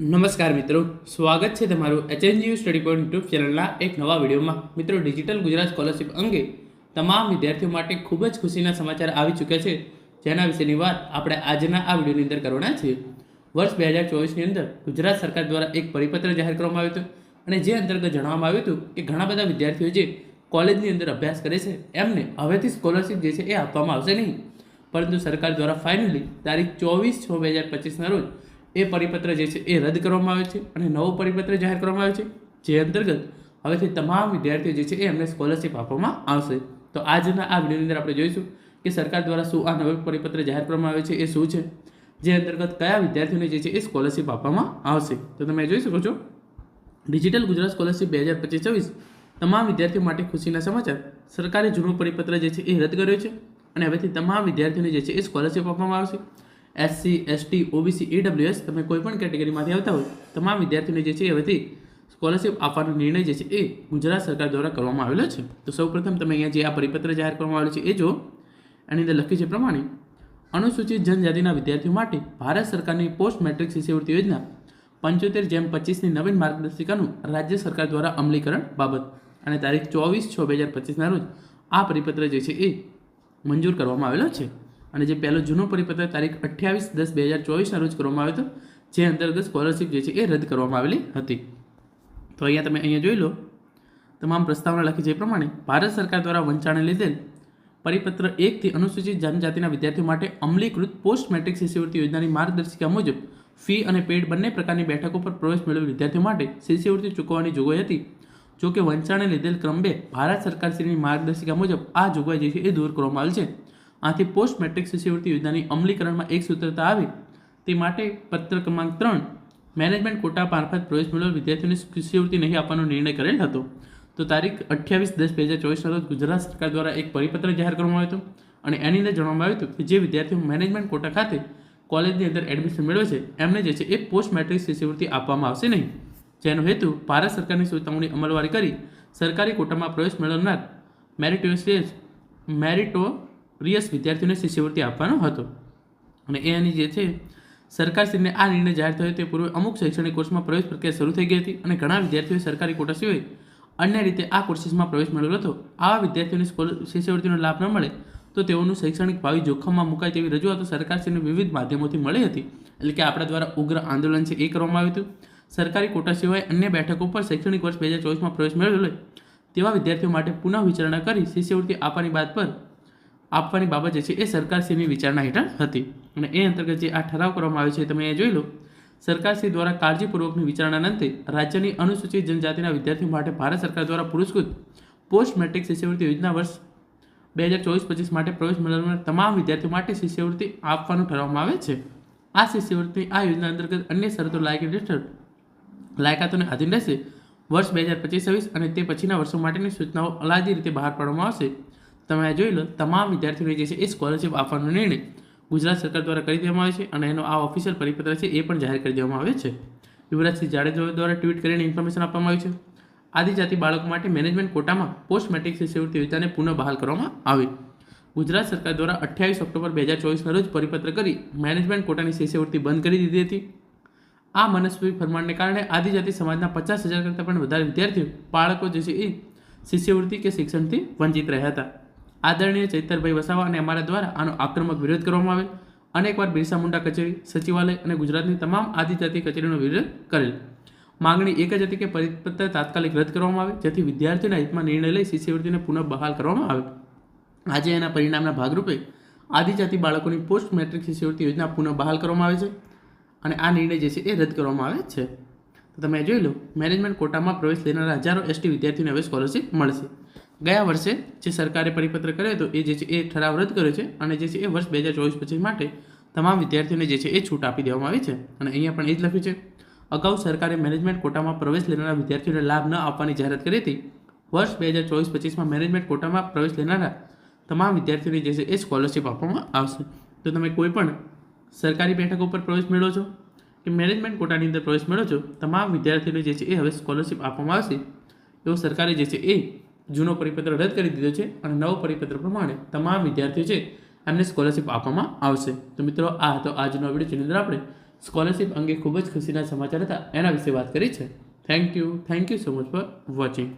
નમસ્કાર મિત્રો, સ્વાગત છે તમારું એચએનજીયુ સ્ટડી પોઈન્ટ યુટ્યુબ ચેનલના એક નવા વિડીયોમાં. મિત્રો ડિજિટલ ગુજરાત સ્કોલરશિપ અંગે તમામ વિદ્યાર્થીઓ માટે ખૂબ જ ખુશીના સમાચાર આવી ચૂક્યા છે. જેના વિશેની વાત આપણે આજના આ વિડીયોની અંદર કરવાના છીએ. વર્ષ બે હજાર ચોવીસની અંદર ગુજરાત સરકાર દ્વારા એક પરિપત્ર જાહેર કરવામાં આવ્યું હતું. અને જે અંતર્ગત જણાવવામાં આવ્યું હતું કે ઘણા બધા વિદ્યાર્થીઓ જે કોલેજની અંદર અભ્યાસ કરે છે, એમને હવેથી સ્કોલરશિપ જે છે એ આપવામાં આવશે નહીં. પરંતુ સરકાર દ્વારા ફાઇનલી તારીખ ચોવીસ છ બે હજાર પચીસના રોજ એ પરિપત્ર જે છે એ રદ કરવામાં આવે છે અને નવો પરિપત્ર જાહેર કરવામાં આવે છે, જે અંતર્ગત હવેથી તમામ વિદ્યાર્થીઓ જે છે એ એમને સ્કોલરશિપ આપવામાં આવશે. તો આજના આ વિડીયોની અંદર આપણે જોઈશું કે સરકાર દ્વારા શું આ નવો પરિપત્ર જાહેર કરવામાં આવે છે, એ શું છે? જે અંતર્ગત કયા વિદ્યાર્થીઓને જે છે એ સ્કોલરશિપ આપવામાં આવશે? તો તમે જોઈ શકો છો. ડિજિટલ ગુજરાત સ્કોલરશિપ બે હજાર પચીસ છવ્વીસ તમામ વિદ્યાર્થીઓ માટે ખુશીના સમાચાર. સરકારે જૂનો પરિપત્ર જે છે એ રદ કર્યો છે અને હવેથી તમામ વિદ્યાર્થીઓને જે છે એ સ્કોલરશિપ આપવામાં આવશે. એસસી એસટી ઓબીસી ઈડબ્લ્યુએસ તમે કોઈ પણ કેટેગરીમાંથી આવતા હોય, તમામ વિદ્યાર્થીઓને જે છે એ હવેથી સ્કોલરશિપ આપવાનો નિર્ણય જે છે એ ગુજરાત સરકાર દ્વારા કરવામાં આવેલો છે. તો સૌપ્રથમ તમે અહીંયા જે આ પરિપત્ર જાહેર કરવામાં આવેલો છે એ જો એની અંદર લખ્યું છે પ્રમાણે, અનુસૂચિત જનજાતિના વિદ્યાર્થીઓ માટે ભારત સરકારની પોસ્ટ મેટ્રિક શિષ્યવૃત્તિ યોજના પંચોતેર જેમ પચીસની નવીન માર્ગદર્શિકાનું રાજ્ય સરકાર દ્વારા અમલીકરણ બાબત. અને તારીખ ચોવીસ છ બે હજાર પચીસના રોજ આ પરિપત્ર જે છે એ મંજૂર કરવામાં આવેલો છે. અને જે પહેલો જૂનો પરિપત્ર તારીખ અઠ્યાવીસ દસ બે હજાર ચોવીસના રોજ કરવામાં આવ્યો હતો, જે અંતર્ગત સ્કોલરશિપ જે છે એ રદ કરવામાં આવેલી હતી. તો અહીંયા તમે અહીંયા જોઈ લો, તમામ પ્રસ્તાવના લખી છે પ્રમાણે, ભારત સરકાર દ્વારા વંચાણે લીધેલ પરિપત્ર એકથી અનુસૂચિત જનજાતિના વિદ્યાર્થીઓ માટે અમલીકૃત પોસ્ટ મેટ્રિક શિષ્યવૃત્તિ યોજનાની માર્ગદર્શિકા મુજબ ફી અને પેડ બંને પ્રકારની બેઠકો પર પ્રવેશ મેળવેલ વિદ્યાર્થીઓ માટે શિષ્યવૃત્તિ ચૂકવવાની જોગવાઈ હતી. જો કે વંચાણે લીધેલ ક્રમ બે ભારત સરકારશ્રીની માર્ગદર્શિકા મુજબ આ જોગવાઈ જે છે એ દૂર કરવામાં આવેલ છે. આથી પોસ્ટ મેટ્રિક શિષ્યવૃત્તિ યોજનાની અમલીકરણમાં એક સૂત્રતા આવે. તે માટે પત્ર ક્રમાંક ત્રણ, મેનેજમેન્ટ કોટા મારફત પ્રવેશ મેળવેલ વિદ્યાર્થીઓને શિષ્યવૃત્તિ નહીં આપવાનો નિર્ણય કરેલ હતો. તો તારીખ અઠ્યાવીસ દસ બે હજાર ચોવીસના રોજ ગુજરાત સરકાર દ્વારા એક પરિપત્ર જાહેર કરવામાં આવ્યો હતો અને એની અંદર જણાવવામાં આવ્યું હતું કે જે વિદ્યાર્થીઓ મેનેજમેન્ટ કોટા ખાતે કોલેજની અંદર એડમિશન મેળવે છે, એમને જે છે એ પોસ્ટ મેટ્રિક શિષ્યવૃત્તિ આપવામાં આવશે નહીં. જેનો હેતુ ભારત સરકારની સૂચનાઓની અમલવારી કરી સરકારી કોટામાં પ્રવેશ મેળવનાર મેરિટોરિયસ મેરિટોરિયસ વિદ્યાર્થીઓને શિષ્યવૃત્તિ આપવાનો હતો. અને એની જે છે, સરકારશ્રીને આ નિર્ણય જાહેર થયો તે પૂર્વે અમુક શૈક્ષણિક કોર્સમાં પ્રવેશ પ્રક્રિયા શરૂ થઈ ગઈ હતી અને ઘણા વિદ્યાર્થીઓએ સરકારી કોટા સિવાય અન્ય રીતે આ કોર્સીસમાં પ્રવેશ મેળવ્યો હતો. આવા વિદ્યાર્થીઓને શિષ્યવૃત્તિનો લાભ ન મળે તો તેઓનું શૈક્ષણિક ભાવિ જોખમમાં મુકાય તેવી રજૂઆતો સરકારશ્રીને વિવિધ માધ્યમોથી મળી હતી. એટલે કે આપણા દ્વારા ઉગ્ર આંદોલન છે એ કરવામાં આવ્યું હતું. સરકારી કોટા સિવાય અન્ય બેઠકો પર શૈક્ષણિક વર્ષ બે હજાર ચોવીસમાં પ્રવેશ મેળવેલો. તેવા વિદ્યાર્થીઓ માટે પુનઃ વિચારણા કરી શિષ્યવૃત્તિ આપવાની બાદ પર આપવાની બાબત જે છે એ સરકારશ્રીની વિચારણા હેઠળ હતી. અને એ અંતર્ગત જે આ ઠરાવ કરવામાં આવ્યો છે તમે એ જોઈ લો. સરકારશ્રી દ્વારા કાળજીપૂર્વકની વિચારણાના અંતે રાજ્યની અનુસૂચિત જનજાતિના વિદ્યાર્થીઓ માટે ભારત સરકાર દ્વારા પુરસ્કૃત પોસ્ટ મેટ્રિક શિષ્યવૃત્તિ યોજના વર્ષ બે હજાર ચોવીસ પચીસ માટે પ્રવેશ મેળવનાર તમામ વિદ્યાર્થીઓ માટે શિષ્યવૃત્તિ આપવાનું ઠરવામાં આવે છે. આ શિષ્યવૃત્તિ આ યોજના અંતર્ગત અન્ય શરતો લાયક હેઠળ લાયકાતોને આધીન રહેશે. વર્ષ બે હજાર પચીસ છવ્વીસ અને તે પછીના વર્ષો માટેની સૂચનાઓ અલાયદી રીતે બહાર પાડવામાં આવશે. તમે આ જોઈ લો, તમામ વિદ્યાર્થીઓને જે છે એ સ્કોલરશિપ આપવાનો નિર્ણય ગુજરાત સરકાર દ્વારા કરી દેવામાં આવે છે અને એનો આ ઓફિશિયલ પરિપત્ર છે એ પણ જાહેર કરી દેવામાં આવે છે. યુવરાજસિંહ જાડેજા દ્વારા ટ્વીટ કરીને ઇન્ફોર્મેશન આપવામાં આવ્યું છે. આદિજાતિ બાળકો માટે મેનેજમેન્ટ કોટામાં પોસ્ટ મેટ્રિક શિષ્યવૃત્તિ યોજનાને પુનઃ બહાલ કરવામાં આવી. ગુજરાત સરકાર દ્વારા અઠ્યાવીસ ઓક્ટોબર બે હજાર ચોવીસના રોજ પરિપત્ર કરી મેનેજમેન્ટ કોટાની શિષ્યવૃત્તિ બંધ કરી દીધી હતી. આ મનસ્વી ફરમાનને કારણે આદિજાતિ સમાજના પચાસ હજાર કરતાં પણ વધારે વિદ્યાર્થીઓ, બાળકો જે છે એ શિષ્યવૃત્તિ કે શિક્ષણથી વંચિત રહ્યા હતા. આદરણીય ચૈતરભાઈ વસાવા અને અમારા દ્વારા આનો આક્રમક વિરોધ કરવામાં આવેલ. અનેકવાર બિરસા મુંડા કચેરી, સચિવાલય અને ગુજરાતની તમામ આદિજાતિ કચેરીનો વિરોધ કરેલ. માંગણી એક જ હતી કે પરિપત્ર તાત્કાલિક રદ કરવામાં આવે, જેથી વિદ્યાર્થીઓના હિતમાં નિર્ણય લઈ શિષ્યવૃત્તિને પુનઃ બહાલ કરવામાં આવે. આજે એના પરિણામના ભાગરૂપે આદિજાતિ બાળકોની પોસ્ટ મેટ્રિક શિષ્યવૃત્તિ યોજના પુનઃ બહાલ કરવામાં આવે છે અને આ નિર્ણય જે છે એ રદ કરવામાં આવે છે. તમે જોઈ લો મેનેજમેન્ટ કોટામાં પ્રવેશ લેનારા હજારો એસટી વિદ્યાર્થીઓને હવે સ્કોલરશીપ મળશે. ગયા વર્ષે જે સરકારે પરિપત્ર કર્યો હતો, એ જે છે એ ઠરાવ રદ કર્યો છે અને જે છે એ વર્ષ બે હજાર ચોવીસ પચીસ માટે તમામ વિદ્યાર્થીઓને જે છે એ છૂટ આપી દેવામાં આવી છે. અને અહીંયા પણ એ જ લખ્યું છે, અગાઉ સરકારે મેનેજમેન્ટ કોટામાં પ્રવેશ લેનારા વિદ્યાર્થીઓને લાભ ન આપવાની જાહેરાત કરી હતી. વર્ષ બે હજાર ચોવીસ પચીસમાં મેનેજમેન્ટ કોટામાં પ્રવેશ લેનારા તમામ વિદ્યાર્થીઓને જે છે એ સ્કોલરશિપ આપવામાં આવશે. તો તમે કોઈ પણ સરકારી બેઠક ઉપર પ્રવેશ મેળવો છો કે મેનેજમેન્ટ કોટાની અંદર પ્રવેશ મેળવો છો તમામ વિદ્યાર્થીઓને જે છે એ હવે સ્કોલરશિપ આપવામાં આવશે. એવો સરકારે જે છે એ જૂનો પરિપત્ર રદ કરી દીધો છે અને નવો પરિપત્ર પ્રમાણે તમામ વિદ્યાર્થીઓ છે એમને સ્કોલરશિપ આપવામાં આવશે. તો મિત્રો, આ હતો આજનો વીડિયો જેની અંદર આપણે સ્કોલરશિપ અંગે ખૂબ જ ખુશીના સમાચાર હતા. એના વિશે વાત કરી છે. Thank you thank you so much for watching